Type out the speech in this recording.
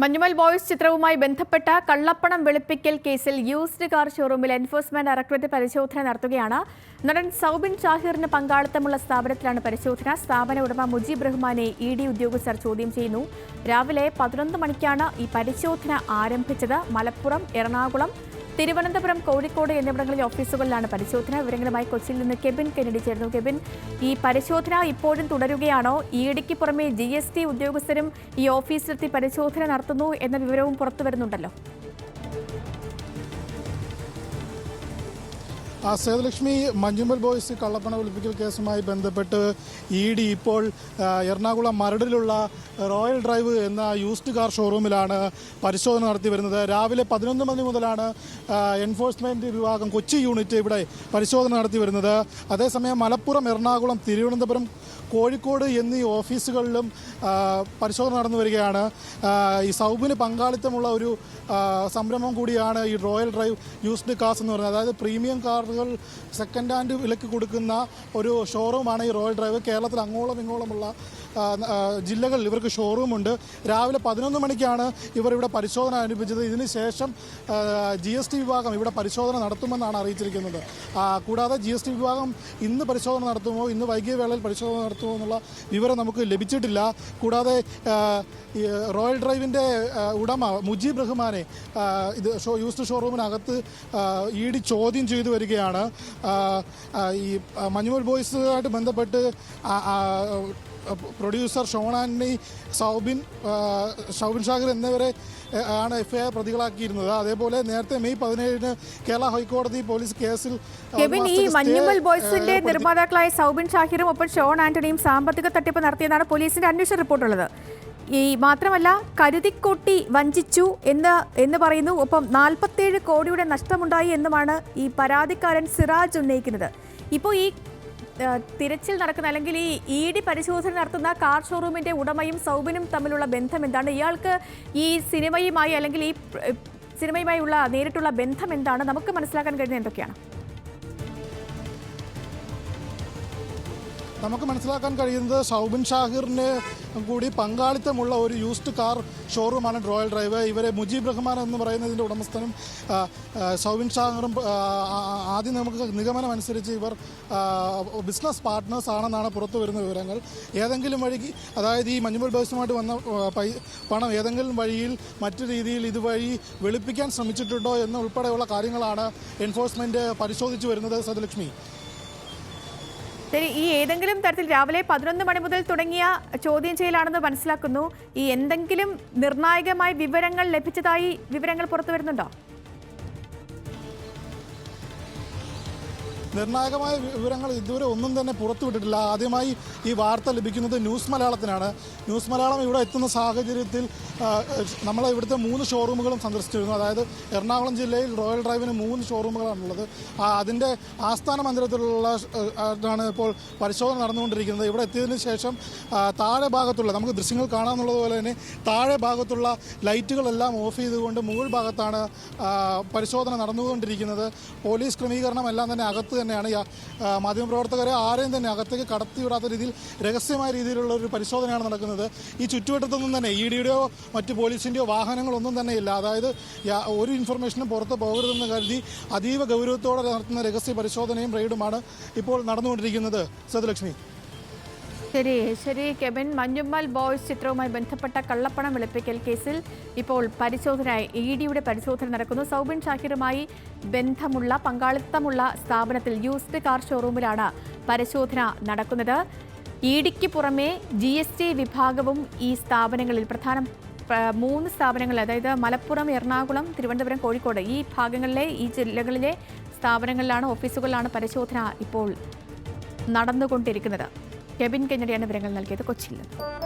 Manjummel boys ചിത്രവുമായി ബന്ധപ്പെട്ട കള്ളപ്പണം വെളുപ്പിക്കൽ കേസിൽ യൂസ്ഡ് കാർ ഷോറൂമിൽ എൻഫോഴ്സ്മെന്റ് ഡയറക്ടറേറ്റ് പരിശോധന നടത്തുകയാണ്. നടൻ സൗബിൻ ഷാഹിറിന് പങ്കാളിത്തമുള്ള സ്ഥാപനത്തിലാണ് പരിശോധന. സ്ഥാപന ഉടമ മുജീബ് റഹ്മാനെ ഇ ഡി ഉദ്യോഗസ്ഥർ ചോദ്യം ചെയ്യുന്നു. രാവിലെ പതിനൊന്ന് മണിക്കാണ് ഈ പരിശോധന ആരംഭിച്ചത്. മലപ്പുറം എറണാകുളം തിരുവനന്തപുരം കോഴിക്കോട് എന്നിവിടങ്ങളിലെ ഓഫീസുകളിലാണ് പരിശോധന. വിവരങ്ങളുമായി കൊച്ചിയിൽ നിന്ന് കെബിൻ കെനഡി ചേർന്നു കെബിൻ ഈ പരിശോധന ഇപ്പോഴും തുടരുകയാണോ? ഇ ഡിക്ക് പുറമെ ജി ഉദ്യോഗസ്ഥരും ഈ ഓഫീസിലെത്തി പരിശോധന നടത്തുന്നു എന്ന വിവരവും പുറത്തു വരുന്നുണ്ടല്ലോ. സേതുലക്ഷ്മി മഞ്ഞുമ്പൽ ബോയ്സ് കള്ളപ്പണ ഒളിപ്പിക്കൽ കേസുമായി ബന്ധപ്പെട്ട് ഇ ഡി ഇപ്പോൾ എറണാകുളം മരടിലുള്ള റോയൽ ഡ്രൈവ് എന്ന യൂസ്ഡ് കാർ ഷോറൂമിലാണ് പരിശോധന നടത്തി വരുന്നത്. രാവിലെ പതിനൊന്ന് മണി മുതലാണ് എൻഫോഴ്സ്മെന്റ് വിഭാഗം കൊച്ചി യൂണിറ്റ് ഇവിടെ പരിശോധന നടത്തി വരുന്നത്. അതേസമയം മലപ്പുറം എറണാകുളം തിരുവനന്തപുരം കോഴിക്കോട് എന്നീ ഓഫീസുകളിലും പരിശോധന നടന്നു വരികയാണ്. ഈ സൗബിന് പങ്കാളിത്തമുള്ള ഒരു സംരംഭം കൂടിയാണ് ഈ റോയൽ ഡ്രൈവ് യൂസ്ഡ് കാർസ് എന്ന് പറയുന്നത്. അതായത് പ്രീമിയം കാറുകൾ സെക്കൻഡ് ഹാൻഡ് വിലക്ക് കൊടുക്കുന്ന ഒരു ഷോറൂമാണ് ഈ റോയൽ ഡ്രൈവ്. കേരളത്തിൽ അങ്ങോളം ഇങ്ങോളമുള്ള ജില്ലകളിൽ ഇവർക്ക് ഷോറൂമുണ്ട് രാവിലെ പതിനൊന്ന് മണിക്കാണ് ഇവർ ഇവിടെ പരിശോധന ആരംഭിച്ചത്. ഇതിന് ശേഷം ജി എസ് ടി വിഭാഗം ഇവിടെ പരിശോധന നടത്തുമെന്നാണ് അറിയിച്ചിരിക്കുന്നത്. കൂടാതെ ജി എസ് ടി വിഭാഗം ഇന്ന് പരിശോധന നടത്തുമോ ഇന്ന് വൈകിയ വേളയിൽ പരിശോധന നടത്തുമോ എന്നുള്ള വിവരം നമുക്ക് ലഭിച്ചിട്ടില്ല. കൂടാതെ റോയൽ ഡ്രൈവിന്റെ ഉടമ മുജീബ് റഹ്മാനെ ഇത് ഷോ യൂസ്ഡ് ഷോറൂമിനകത്ത് ഇ ഡി ചോദ്യം ചെയ്തു വരികയാണ്. ഈ മഞ്ഞുമൽ ബോയ്സുമായിട്ട് ബന്ധപ്പെട്ട് പ്രൊഡ്യൂസർ ഷോൺ ആന്റണി സൗബിൻ ഷൗബിൻ ഷാഹിർ എന്നിവരെ ആണ് എഫ്ഐആർ പ്രതികളാക്കിയിരുന്നത്. അതേപോലെ നേരത്തെ മെയ് പതിനേഴിന് കേരള ഹൈക്കോടതി പോലീസ് കേസിൽ ഈ മഞ്ഞുമൽ ബോയ്സിന്റെ നിർമ്മാതാക്കളായ സൗബിൻ ഷാഹിറും ഒപ്പം ഷോൺ ആന്റണിയും സാമ്പത്തിക തട്ടിപ്പ് നടത്തിയെന്നാണ് പോലീസിന്റെ അന്വേഷണ റിപ്പോർട്ടുള്ളത്. ഈ മാത്രമല്ല കരുതിക്കൂട്ടി വഞ്ചിച്ചു എന്ന് എന്ന് പറയുന്നു. ഒപ്പം നാൽപ്പത്തേഴ് കോടിയുടെ നഷ്ടമുണ്ടായി എന്നുമാണ് ഈ പരാതിക്കാരൻ സിറാജ് ഉന്നയിക്കുന്നത്. ഇപ്പോൾ ഈ തിരച്ചിൽ നടക്കുന്ന അല്ലെങ്കിൽ ഈ ഇ ഡി പരിശോധന നടത്തുന്ന കാർ ഷോറൂമിന്റെ ഉടമയും സൗബിനും തമ്മിലുള്ള ബന്ധം എന്താണ്? ഇയാൾക്ക് ഈ സിനിമയുമായി അല്ലെങ്കിൽ ഈ സിനിമയുമായുള്ള നേരിട്ടുള്ള ബന്ധം എന്താണ്? നമുക്ക് മനസ്സിലാക്കാൻ കഴിയുന്നത് എന്തൊക്കെയാണ്? നമുക്ക് മനസ്സിലാക്കാൻ കഴിയുന്നത് സൗബിൻ ഷാഹിറിന് കൂടി പങ്കാളിത്തമുള്ള ഒരു യൂസ്ഡ് കാർ ഷോറൂമാണ് റോയൽ ഡ്രൈവ് ഇവരെ മുജീബ് റഹ്മാൻ എന്ന് പറയുന്നതിന്റെ ഉടമസ്ഥനും സൗബിൻ ഷാഹിറും ആദ്യം നമുക്ക് നിഗമനം അനുസരിച്ച് ഇവർ ബിസിനസ് പാർട്ട്നേഴ്സ് ആണെന്നാണ് പുറത്തു വരുന്ന വിവരങ്ങൾ. ഏതെങ്കിലും വഴിക്ക് അതായത് ഈ മഞ്ഞുമൽ ബേസുമായിട്ട് വന്ന പണം ഏതെങ്കിലും വഴിയിൽ മറ്റു രീതിയിൽ ഇതുവഴി വെളുപ്പിക്കാൻ ശ്രമിച്ചിട്ടുണ്ടോ എന്ന് ഉൾപ്പെടെയുള്ള കാര്യങ്ങളാണ് എൻഫോഴ്സ്മെന്റ് പരിശോധിച്ചു വരുന്നത് സതലക്ഷ്മി. ശരി ഈ ഏതെങ്കിലും തരത്തിൽ രാവിലെ പതിനൊന്ന് മണി മുതൽ തുടങ്ങിയ ചോദ്യം ചെയ്യലാണെന്ന് മനസ്സിലാക്കുന്നു. ഈ എന്തെങ്കിലും നിർണായകമായ വിവരങ്ങൾ ലഭിച്ചതായി വിവരങ്ങൾ പുറത്തു വരുന്നുണ്ടോ? നിർണായകമായ വിവരങ്ങൾ ഇതുവരെ ഒന്നും തന്നെ പുറത്തുവിട്ടിട്ടില്ല ആദ്യമായി ഈ വാർത്ത ലഭിക്കുന്നത് ന്യൂസ് മലയാളത്തിനാണ്. ന്യൂസ് മലയാളം ഇവിടെ എത്തുന്ന സാഹചര്യത്തിൽ നമ്മൾ ഇവിടുത്തെ മൂന്ന് ഷോറൂമുകളും സന്ദർശിച്ചിരുന്നു. അതായത് എറണാകുളം ജില്ലയിൽ റോയൽ ഡ്രൈവിന് മൂന്ന് ഷോറൂമുകളാണുള്ളത് അതിന്റെ ആസ്ഥാന മന്ദിരത്തിലുള്ള ആണ് ഇപ്പോൾ പരിശോധന നടന്നുകൊണ്ടിരിക്കുന്നത്. ഇവിടെ എത്തിയതിന് ശേഷം താഴെ ഭാഗത്തുള്ള നമുക്ക് ദൃശ്യങ്ങൾ കാണാമെന്നുള്ളത് പോലെ തന്നെ താഴെ ഭാഗത്തുള്ള ലൈറ്റുകളെല്ലാം ഓഫ് ചെയ്തുകൊണ്ട് മുകൾ ഭാഗത്താണ് പരിശോധന നടന്നുകൊണ്ടിരിക്കുന്നത്. പോലീസ് ക്രമീകരണം എല്ലാം തന്നെ അകത്ത് തന്നെയാണ് മാധ്യമപ്രവർത്തകരെ ആരെയും തന്നെ അകത്തേക്ക് കടത്തിവിടാത്ത രീതിയിൽ രഹസ്യമായ രീതിയിലുള്ള ഒരു പരിശോധനയാണ് നടക്കുന്നത്. ഈ ചുറ്റുവട്ടത്തൊന്നും തന്നെ ഇ ഡിയുടെയോ മറ്റ് പോലീസിന്റെയോ വാഹനങ്ങളൊന്നും തന്നെ ഇല്ല. അതായത് ഒരു ഇൻഫർമേഷനും പുറത്ത് പോകരുതെന്ന് കരുതി അതീവ ഗൗരവത്തോടെ നടത്തുന്ന രഹസ്യ പരിശോധനയും റെയ്ഡുമാണ് ഇപ്പോൾ നടന്നുകൊണ്ടിരിക്കുന്നത്. സതുലക്ഷ്മി. ശരി. ശരി കെബിൻ മഞ്ഞുമ്മൽ ബോയ്സ് ചിത്രവുമായി ബന്ധപ്പെട്ട കള്ളപ്പണം വെളുപ്പിക്കൽ കേസിൽ ഇപ്പോൾ പരിശോധന ഇ ഡിയുടെ പരിശോധന നടക്കുന്നു. സൗബിൻ ഷാഹിറുമായി ബന്ധമുള്ള പങ്കാളിത്തമുള്ള സ്ഥാപനത്തിൽ യൂസ്ഡ് കാർ ഷോറൂമിലാണ് പരിശോധന നടക്കുന്നത്. ഇ ഡിക്ക് പുറമെ ജി എസ് ടി വിഭാഗവും ഈ സ്ഥാപനങ്ങളിൽ പ്രധാന മൂന്ന് സ്ഥാപനങ്ങൾ അതായത് മലപ്പുറം എറണാകുളം തിരുവനന്തപുരം കോഴിക്കോട് ഈ ഭാഗങ്ങളിലെ ഈ ജില്ലകളിലെ സ്ഥാപനങ്ങളിലാണ് ഓഫീസുകളിലാണ് പരിശോധന ഇപ്പോൾ നടന്നുകൊണ്ടിരിക്കുന്നത്. കെബിൻ കെന്നഡിയാണ് വിവരങ്ങൾ നൽകിയത് കൊച്ചിയിൽ